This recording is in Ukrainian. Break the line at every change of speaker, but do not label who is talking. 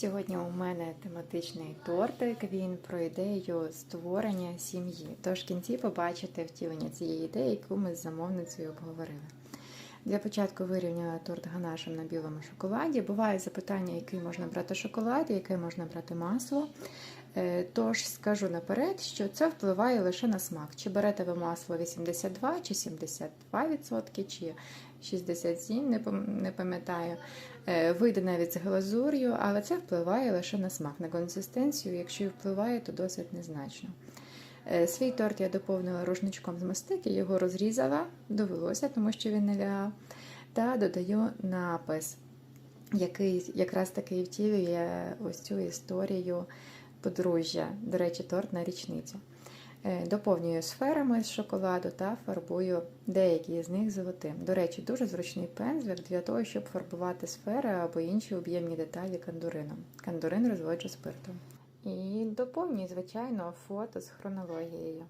Сьогодні у мене тематичний тортик. Він про ідею створення сім'ї. Тож в кінці побачите втілення цієї ідеї, яку ми з замовницею обговорили. Для початку вирівняла торт ганашем на білому шоколаді. Бувають запитання, який можна брати шоколад, яке можна брати масло. Е, Тож скажу наперед, що це впливає лише на смак. Чи берете ви масло 82 чи 72%, чи 67, не не пам'ятаю. Е, Вийде навіть з глазур'ю, але це впливає лише на смак, на консистенцію. Якщо і впливає, то досить незначно. Е, Свій торт я доповнила рушничком з мастики, його розрізала, довелося, тому що він не лягав, та додаю напис, який якраз таки втілює ось цю історію подружжя. До речі, торт на річницю. Е, Доповнюю сферами з шоколаду та фарбую деякі з них золотим. До речі, дуже зручний пензлик для того, щоб фарбувати сфери або інші об'ємні деталі кандурином. Кандурин розводжу спиртом. І доповнюю, звичайно, фото з хронологією.